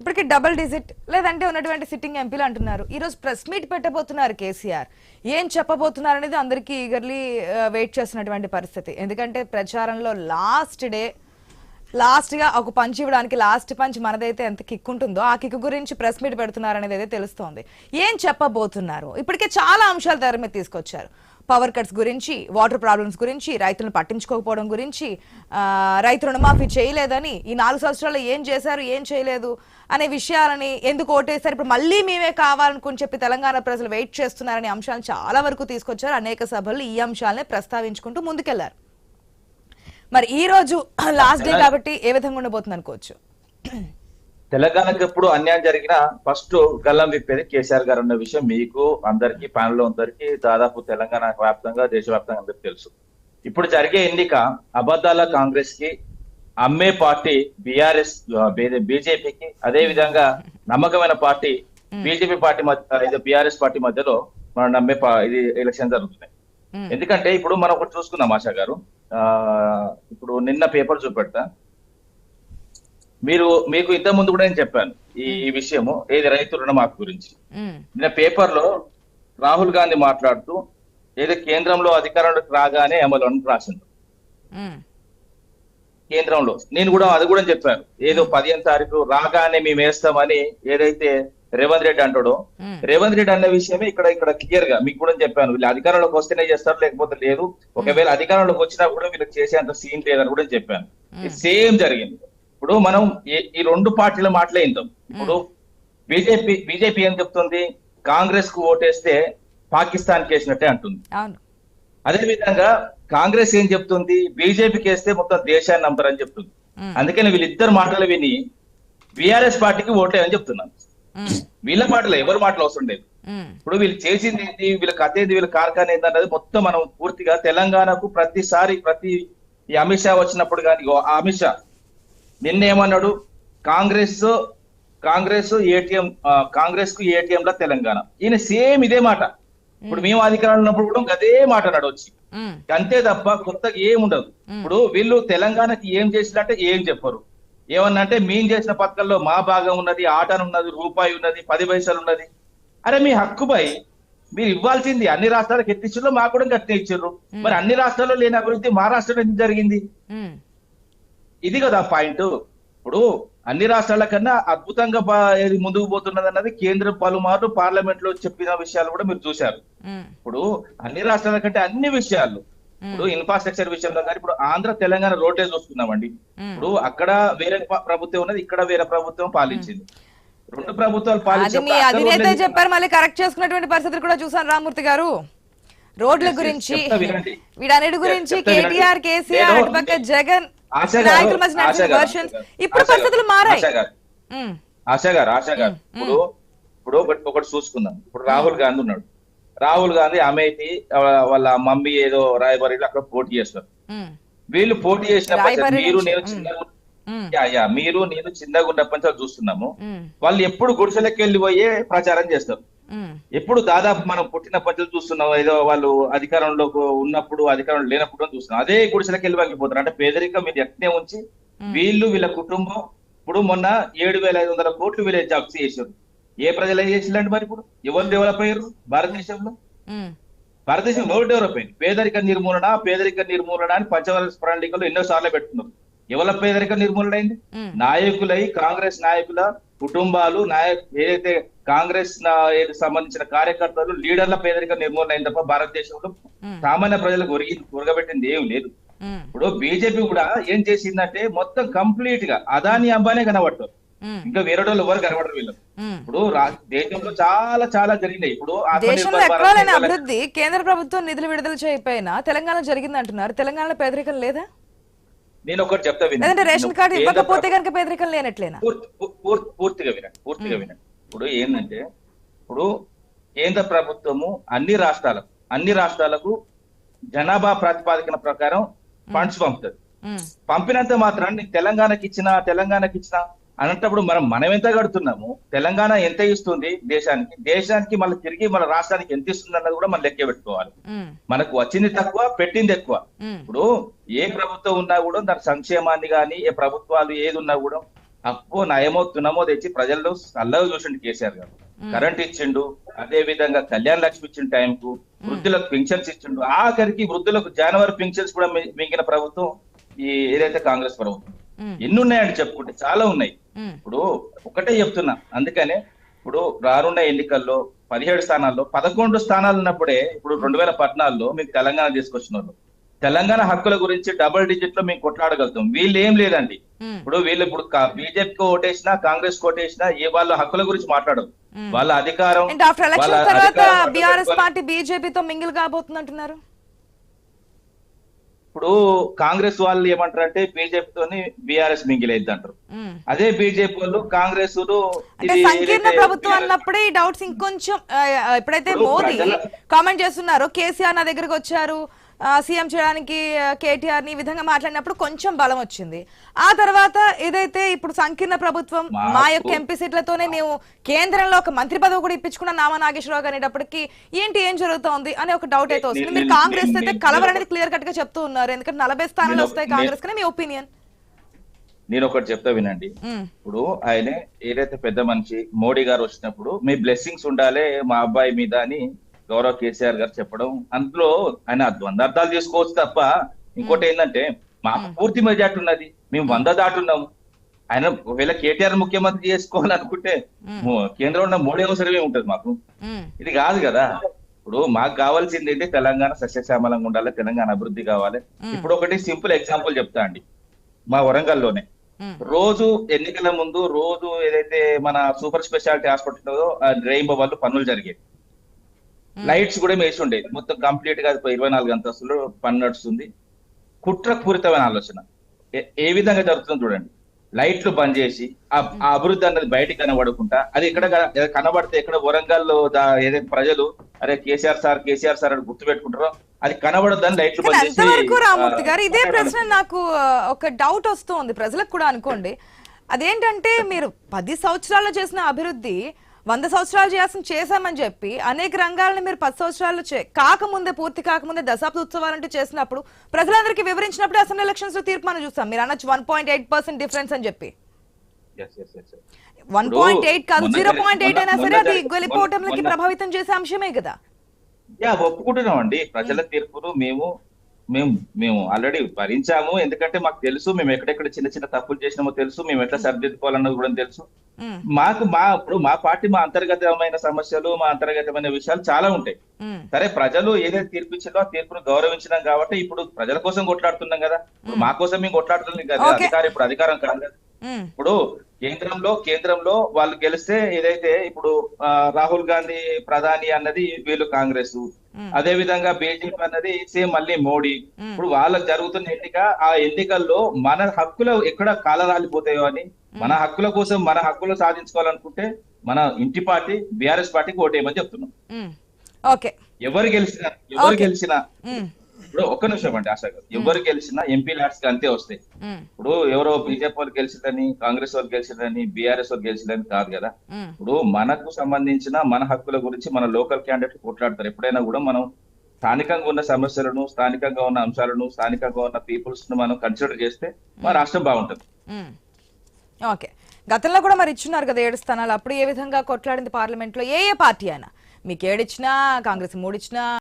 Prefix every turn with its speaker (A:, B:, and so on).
A: ఇప్పటికి double digit లేదంటే ఉన్నటువంటి సిట్టింగ్ ఎంపీలు అంటున్నారు. ఈరోజు ప్రెస్ మీట్ పెట్టబోతున్నారు కేసీఆర్. ఏం చెప్పబోతున్నారు అనేది అందరికీ ఈగర్లీ వెయిట్ uh, చేస్తున్నటువంటి పరిస్థితి. ఎందుకంటే ప్రచారంలో లాస్ట్ డే లాస్ట్గా ఒక పంచ్ ఇవ్వడానికి లాస్ట్ పంచ్ మనదైతే ఎంత కిక్ ఉంటుందో ఆ కిక్ గురించి ప్రెస్ మీట్ పెడుతున్నారు అనేది అయితే తెలుస్తోంది. ఏం చెప్పబోతున్నారు? ఇప్పటికే చాలా అంశాలు తెర మీద తీసుకొచ్చారు. పవర్ కట్స్ గురించి వాటర్ ప్రాబ్లమ్స్ గురించి రైతులను పట్టించుకోకపోవడం గురించి రైతు రుణమాఫీ చేయలేదని ఈ నాలుగు సంవత్సరాల్లో ఏం చేశారు ఏం చేయలేదు అనే విషయాలని ఎందుకు ఓటేశారు? ఇప్పుడు మళ్ళీ మేమే కావాలనుకుని చెప్పి తెలంగాణ ప్రజలు వెయిట్ చేస్తున్నారనే అంశాలను చాలా వరకు తీసుకొచ్చారు. అనేక సభల్లో ఈ అంశాలనే ప్రస్తావించుకుంటూ ముందుకెళ్ళారు. మరి ఈ రోజు లాస్ట్ డే కాబట్టి ఏ విధంగా ఉండబోతుంది అనుకోవచ్చు.
B: తెలంగాణకు ఎప్పుడు అన్యాయం జరిగినా ఫస్ట్ గల్లం విప్పేది కేసీఆర్ గారు అన్న విషయం మీకు అందరికి ప్యానల్ అందరికి దాదాపు తెలంగాణ వ్యాప్తంగా దేశవ్యాప్తంగా అందరికి తెలుసు. ఇప్పుడు జరిగే ఎన్నిక అబద్ధాల కాంగ్రెస్కి అమ్మే పార్టీ బీఆర్ఎస్ బీజేపీకి అదే విధంగా నమ్మకమైన పార్టీ బీజేపీ పార్టీ మధ్య బీఆర్ఎస్ పార్టీ మధ్యలో మనం నమ్మే ఇది ఎలక్షన్ జరుగుతున్నాయి. ఎందుకంటే ఇప్పుడు మనం ఒకటి చూసుకుందాం ఆశా గారు. ఇప్పుడు నిన్న పేపర్ చూపెడతా. మీరు మీకు ఇంత ముందు కూడా నేను చెప్పాను ఈ విషయము ఏది రైతు రుణమాఫీ గురించి. నిన్న పేపర్లో రాహుల్ గాంధీ మాట్లాడుతూ ఏదో కేంద్రంలో అధికారంలోకి రాగానే అమలు అని రాసింది. కేంద్రంలో. నేను కూడా అది కూడా చెప్పాను. ఏదో పదిహేను తారీఖు రాగానే మేము వేస్తామని ఏదైతే రేవంత్ రెడ్డి అంటాడో. రేవంత్ రెడ్డి అన్న విషయమే ఇక్కడ ఇక్కడ క్లియర్గా మీకు కూడా చెప్పాను. వీళ్ళు అధికారంలోకి వస్తేనే చేస్తారు లేకపోతే లేదు. ఒకవేళ అధికారంలోకి వచ్చినా కూడా వీళ్ళకి చేసేంత సీన్ లేదని కూడా చెప్పాను. సేమ్ జరిగింది. ఇప్పుడు మనం ఈ- రెండు పార్టీల మాటలే ఇందాం ఇప్పుడు బీజేపీ బీజేపీ ఏం చెప్తుంది? కాంగ్రెస్కు ఓటేస్తే పాకిస్తాన్ కేసినట్టే అంటుంది. అదే విధంగా కాంగ్రెస్ ఏం చెప్తుంది? బీజేపీకి వేస్తే మొత్తం దేశాన్ని నమ్ముతారని చెప్తుంది. అందుకని వీళ్ళిద్దరు మాటలు విని బీఆర్ఎస్ పార్టీకి ఓటేయని చెప్తున్నాను.
A: మ్మ్.
B: వీళ్ళ మాటలు ఎవరి మాటలు అవసరం. ఇప్పుడు వీళ్ళు చేసింది ఏంటి? వీళ్ళ కథ ఏంది వీళ్ళ కార్ఖాన ఏంటి అన్నది మొత్తం మనం పూర్తిగా తెలంగాణకు ప్రతిసారి ప్రతి ఈ అమిత్ షా వచ్చినప్పుడు కానీ అమిత్ షా నిన్న ఏమన్నాడు? కాంగ్రెస్ కాంగ్రెస్ ఏటీఎం కాంగ్రెస్కు ఏటీఎం లా తెలంగాణ. ఈయన సేమ్ ఇదే మాట. ఇప్పుడు మేము అధికారంలో ఉన్నప్పుడు కూడా అదే మాట అన్నాడు వచ్చి. అంతే తప్ప కొత్తగా ఏం ఉండదు ఇప్పుడు వీళ్ళు తెలంగాణకి ఏం చేసినట్టే ఏం చెప్పరు. ఏమన్నా అంటే మేము చేసిన పథకాల్లో మా భాగం ఉన్నది ఆటను ఉన్నది రూపాయి ఉన్నది పది పైసలు ఉన్నది. అరే మీ హక్కుపై మీరు ఇవ్వాల్సింది అన్ని రాష్ట్రాలకు ఎత్తిచ్చారు మాకు కూడా గట్టిన ఇచ్చారు. మరి అన్ని రాష్ట్రాల్లో లేని అభివృద్ధి మా రాష్ట్రంలో ఎందుకు జరిగింది. ఇది కదా పాయింట్. ఇప్పుడు అన్ని రాష్ట్రాల కన్నా అద్భుతంగా ముందుకు పోతున్నది అన్నది కేంద్రం పలుమార్లు పార్లమెంట్లో చెప్పిన విషయాలు కూడా మీరు చూశారు. ఇప్పుడు అన్ని రాష్ట్రాల కంటే అన్ని విషయాలు ఇప్పుడు ఇన్ఫ్రాస్ట్రక్చర్ విషయంలో కానీ ఇప్పుడు ఆంధ్ర తెలంగాణ రోడ్లే చూసుకున్నామండి. ఇప్పుడు అక్కడ వేరే ప్రభుత్వం ఉన్నది ఇక్కడ వేరే ప్రభుత్వం పాలించింది. రెండు ప్రభుత్వాలు
A: అధినేత
B: రోడ్లే
A: చెప్పారు మళ్ళీ కరెక్ట్ చేసుకున్నటువంటి పరిస్థితులు కూడా చూసాను రామూర్తి గారు. రోడ్ల గురించి. వీటన్నిటి గురించి. కేటీఆర్ కేసీఆర్ అటుపక్క జగన్ నాయకుల మధ్య ఇప్పుడు
B: ఆశా
A: పరిస్థితులు
B: గారు,
A: మారాయి
B: ఆశా గారు,
A: మ్మ్.
B: ఆశా గారు ఆశా గారు. ఇప్పుడు ఇప్పుడు ఒకటి ఒకటి చూసుకుందాం. ఇప్పుడు రాహుల్ గాంధీ ఉన్నాడు. రాహుల్ గాంధీ అమేథీ ఆ, వాళ్ళ మమ్మీ ఏదో రాయబరిలో అక్కడ పోటీ చేస్తారు. వీళ్ళు పోటీ చేసినప్పుడు
A: రాయబరేలీ
B: మీరు నేను. చిన్నగా
A: మ్మ్.
B: యా, యా, మీరు నేను చిన్నగా ఉన్నప్పటి చూస్తున్నాము. వాళ్ళు ఎప్పుడు గుడిసెలకి వెళ్ళి పోయే ప్రచారం చేస్తారు. ఎప్పుడు దాదాపు మనం పుట్టిన పద్ధతులు చూస్తున్నాం ఏదో వాళ్ళు అధికారంలో ఉన్నప్పుడు అధికారంలో లేనప్పుడు చూస్తున్నాం అదే గుడిసెలకి వెళ్ళి వెళ్ళిపోతారు అంటే పేదరికం మీరు ఎట్నే ఉంచి వీళ్ళు వీళ్ళ కుటుంబం ఇప్పుడు మొన్న ఏడు వేల ఐదు వందల కోట్లు వీళ్ళు జాబ్స్ చేశారు ఏ ప్రజలు చేసిందండి మరి ఇప్పుడు ఎవరు డెవలప్ అయ్యారు భారతదేశంలో. భారతదేశం ఎవరు డెవలప్ అయింది పేదరిక నిర్మూలన పేదరిక నిర్మూలన అని పంచవర్ష ప్రణాళికలు ఎన్నో సార్లు పెట్టుకున్నారు ఎవరి పేదరిక నిర్మూలన అయింది. నాయకులై కాంగ్రెస్ నాయకుల కుటుంబాలు నాయక ఏదైతే కాంగ్రెస్ సంబంధించిన కార్యకర్తలు లీడర్ల పేదరిక నిర్మూలన అయింది తప్ప భారతదేశంలో. సామాన్య ప్రజలకు ఒరిగి ఉరగబెట్టింది ఏం లేదు. ఇప్పుడు బీజేపీ కూడా ఏం చేసిందంటే మొత్తం కంప్లీట్గా అదాని అంబానే కనబడతారు. ఇంకా వేరే వాళ్ళు ఎవరు కనబడరు వీళ్ళు. ఇప్పుడు దేశంలో చాలా చాలా జరిగినాయి. ఇప్పుడు
A: దేశంలో అభివృద్ధి కేంద్ర ప్రభుత్వం నిధులు విడుదల చేయకపోయినా తెలంగాణ జరిగింది అంటున్నారు తెలంగాణలో పేదరికం లేదా?
B: నేను ఒకటి చెప్తా వినండి.
A: రేషన్ కార్డు ఇవ్వకపోతే కనుక పేదరికం లేనట్లేనా?
B: పూర్తిగా వినండి పూర్తిగా వినండి. ఇప్పుడు ఏంటంటే ఇప్పుడు కేంద్ర ప్రభుత్వము అన్ని రాష్ట్రాలకు అన్ని రాష్ట్రాలకు జనాభా ప్రాతిపాదికన ప్రకారం ఫండ్స్ పంపుతుంది. పంపినంత మాత్రం నీకు తెలంగాణకి ఇచ్చిన తెలంగాణకి ఇచ్చిన అన్నప్పుడు మనం మనం ఎంత కడుతున్నాము? తెలంగాణ ఎంత ఇస్తుంది దేశానికి? దేశానికి మళ్ళీ తిరిగి మన రాష్ట్రానికి ఎంత ఇస్తుంది అన్నది కూడా మనం లెక్క పెట్టుకోవాలి. మనకు వచ్చింది తక్కువ పెట్టింది ఎక్కువ. ఇప్పుడు ఏ ప్రభుత్వం ఉన్నా కూడా దాని సంక్షేమాన్ని కానీ ఏ ప్రభుత్వాలు ఏది ఉన్నా కూడా అప్పు నయమో తునమో తెచ్చి ప్రజల్లో చల్లగా చూసిండు కేసీఆర్ గారు. కరెంట్ ఇచ్చిండు అదే విధంగా కళ్యాణ లక్ష్మి ఇచ్చిన టైంకు వృద్ధులకు పెన్షన్స్ ఇచ్చిండు. ఆఖరికి వృద్ధులకు జనవరి పెన్షన్స్ కూడా మింగిన ప్రభుత్వం ఈ ఏదైతే కాంగ్రెస్ ప్రభుత్వం. ఎన్ని ఉన్నాయండి చెప్పుకుంటే చాలా ఉన్నాయి. ఇప్పుడు ఒకటే చెప్తున్నా. అందుకనే ఇప్పుడు రానున్న ఎన్నికల్లో పదిహేడు స్థానాల్లో పదకొండు స్థానాలు ఉన్నప్పుడే ఇప్పుడు రెండు వేల పద్నాలుగులో మీకు తెలంగాణ తీసుకొచ్చిన వాళ్ళు తెలంగాణ హక్కుల గురించి డబుల్ డిజిట్లో మేము కొట్లాడగలుగుతాం. వీళ్ళు ఏం లేదండి ఇప్పుడు వీళ్ళు ఇప్పుడు బీజేపీకి ఓటేసినా కాంగ్రెస్ ఓటేసినా ఏ వాళ్ళ హక్కుల గురించి మాట్లాడరు.
A: ఉమ్.
B: వాళ్ళ అధికారం
A: బీఆర్ఎస్ పార్టీ బీజేపీతో మింగిల్ కాబోతుంది అంటున్నారు
B: ఇప్పుడు కాంగ్రెస్ వాళ్ళు ఏమంటారంటే బీజేపీతోని బీఆర్ఎస్ మింగిలైద్ది అంటారు. అదే బీజేపీ వాళ్ళు కాంగ్రెస్
A: అంటే సంకీర్ణ ప్రభుత్వం అన్నప్పుడే ఈ డౌట్స్ ఇంకొంచెం ఎప్పుడైతే మోదీ కామెంట్ చేస్తున్నారో కేసీఆర్ నా దగ్గరకు వచ్చారు సీఎం చేయడానికి కేటీఆర్ని ఈ విధంగా మాట్లాడినప్పుడు కొంచెం బలం వచ్చింది. ఆ తర్వాత ఏదైతే ఇప్పుడు సంకీర్ణ ప్రభుత్వం మా యొక్క ఎంపీ సీట్లతోనే మేము కేంద్రంలో ఒక మంత్రి పదవి కూడా ఇప్పించుకున్న నామా నాగేశ్వరరావు అనేటప్పటికి ఏంటి ఏం జరుగుతోంది అనే ఒక డౌట్ అయితే వస్తుంది. మీరు కాంగ్రెస్ అయితే
B: నేను-
A: కలవర్ అనేది క్లియర్ కట్గా చెప్తూ ఉన్నారు. ఎందుకంటే నలభై స్థానాలు వస్తాయి కాంగ్రెస్ కానీ మీ ఒపీనియన్
B: నేను ఒకటి చెప్తా వినండి. ఇప్పుడు ఆయన ఏదైతే పెద్ద మనిషి మోడీ గారు వచ్చినప్పుడు మీ బ్లెస్సింగ్స్ ఉండాలి మా అబ్బాయి మీద అని గౌరవ్ కేసీఆర్ గారు చెప్పడం అందులో ఆయన ద్వందార్థాలు చేసుకోవచ్చు తప్ప ఇంకోటి ఏంటంటే మాకు పూర్తి మెజార్టీ ఉన్నది. మేము వంద దాటున్నాము. ఆయన ఒకవేళ కేటీఆర్ ముఖ్యమంత్రి చేసుకోవాలనుకుంటే కేంద్రంలో ఉన్న మోడీ అవసరమే ఉంటది మాకు. ఇది కాదు కదా. ఇప్పుడు మాకు కావాల్సింది ఏంటి? తెలంగాణ సస్యశ్యామలంగా ఉండాలి తెలంగాణ అభివృద్ధి కావాలి. ఇప్పుడు ఒకటి సింపుల్ ఎగ్జాంపుల్ చెప్తా అండి. మా వరంగల్లోనే. రోజు ఎన్నికల ముందు రోజు ఏదైతే మన సూపర్ స్పెషాలిటీ హాస్పిటల్ రెయిన్బో వాళ్ళు పనులు జరిగేది లైట్స్ కూడా వేసి ఉండేది. మొత్తం కంప్లీట్గా ఇరవై నాలుగు అంతస్తులు పని నడుస్తుంది కుట్రపూరితమైన ఆలోచన. ఏ- విధంగా జరుగుతుందో చూడండి. లైట్లు బంద్ చేసి ఆ అభివృద్ధి అన్నది బయటికి కనబడకుండా అది ఇక్కడ కనబడితే ఇక్కడ వరంగల్లో దా- ఏదైతే ప్రజలు అరే కేసీఆర్ సార్ కేసీఆర్ సార్ అని గుర్తు పెట్టుకుంటారో అది కనబడదని లైట్లు బంద్ చేసి
A: రామూర్తి గారు ఇదే ప్రశ్న నాకు ఒక డౌట్ వస్తుంది ప్రజలకు కూడా అనుకోండి. అదేంటంటే మీరు పది సంవత్సరాల్లో చేసిన అభివృద్ధి వంద సంవత్సరాలు చేయాల్సిన చేశామని చెప్పి అనేక రంగాలను మీరు పది సంవత్సరాలు కాకముందే పూర్తి కాకముందే దశాబ్ద ఉత్సవాలంటూ చేసినప్పుడు ప్రజలందరికీ వివరించినప్పుడు అసెంబ్లీ ఎలక్షన్స్లో తీర్పు మనం చూస్తాం. మీరు అనొచ్చు one point eight percent difference అని చెప్పి. వన్ పాయింట్ ఎయిట్ కాదు జీరో పాయింట్ ఎయిట్ అయినా సరే అది గెలిపోవటంలకి ప్రభావితం చేసే అంశమే కదా.
B: యా ఒప్పుకుంటున్నాం అండి. ప్రజల తీర్పును మేము మేము మేము ఆల్రెడీ భరించాము. ఎందుకంటే మాకు తెలుసు మేము ఎక్కడెక్కడ చిన్న చిన్న తప్పులు చేసినామో తెలుసు మేము ఎట్లా సరిదిద్దుకోవాలన్నది కూడా తెలుసు. మాకు మా ఇప్పుడు మా పార్టీ మా అంతర్గతమైన సమస్యలు మా అంతర్గతమైన విషయాలు చాలా ఉంటాయి. సరే ప్రజలు ఏదైతే తీర్పు ఇచ్చిందో ఆ తీర్పును గౌరవించినాం కాబట్టి ఇప్పుడు ప్రజల కోసం కొట్లాడుతున్నాం కదా. మా కోసం మేము కొట్లాడుతున్నాం కదా. అధికారం ఇప్పుడు అధికారం కాదు కదా. ఇప్పుడు కేంద్రంలో కేంద్రంలో వాళ్ళు గెలిస్తే ఏదైతే ఇప్పుడు రాహుల్ గాంధీ ప్రధాని అన్నది వీళ్ళు కాంగ్రెస్. అదే విధంగా బీజేపీ అన్నది సేమ్ మళ్ళీ మోడీ. ఇప్పుడు వాళ్ళకి జరుగుతున్న ఎన్నిక ఆ ఎన్నికల్లో మన హక్కులు ఎక్కడ కాలరాలిపోతాయో అని మన హక్కుల కోసం మన హక్కులు సాధించుకోవాలనుకుంటే మన ఇంటి పార్టీ బీఆర్ఎస్ పార్టీకి ఓటేయమని చెప్తున్నాం.
A: ఓకే.
B: ఎవరు గెలిచినా ఎవరు. గెలిచినా ఇప్పుడు ఒక్క నిమిషం అండి ఆశ గారు. ఎవరు గెలిచినా ఎంపీ ల్యాడ్స్ అంతే వస్తాయి. ఇప్పుడు ఎవరో బీజేపీ వాళ్ళు గెలిచిందని కాంగ్రెస్ వాళ్ళు గెలిచిందని బీఆర్ఎస్ వాళ్ళు గెలిచిందని కాదు కదా. ఇప్పుడు మనకు సంబంధించిన మన హక్కుల గురించి మన లోకల్ క్యాండిడేట్ కొట్లాడతారు. ఎప్పుడైనా కూడా మనం స్థానికంగా ఉన్న సమస్యలను స్థానికంగా ఉన్న అంశాలను స్థానికంగా ఉన్న పీపుల్స్ను మనం కన్సిడర్ చేస్తే మన రాష్ట్రం బాగుంటుంది.
A: ఓకే. గతంలో కూడా మరి ఇచ్చున్నారు కదా ఏడు స్థానాలు. అప్పుడు ఏ విధంగా కొట్లాడింది పార్లమెంట్లో? ఏ ఏ పార్టీ అయినా. మీకు ఏడిచ్చినా కాంగ్రెస్ మూడిచ్చినా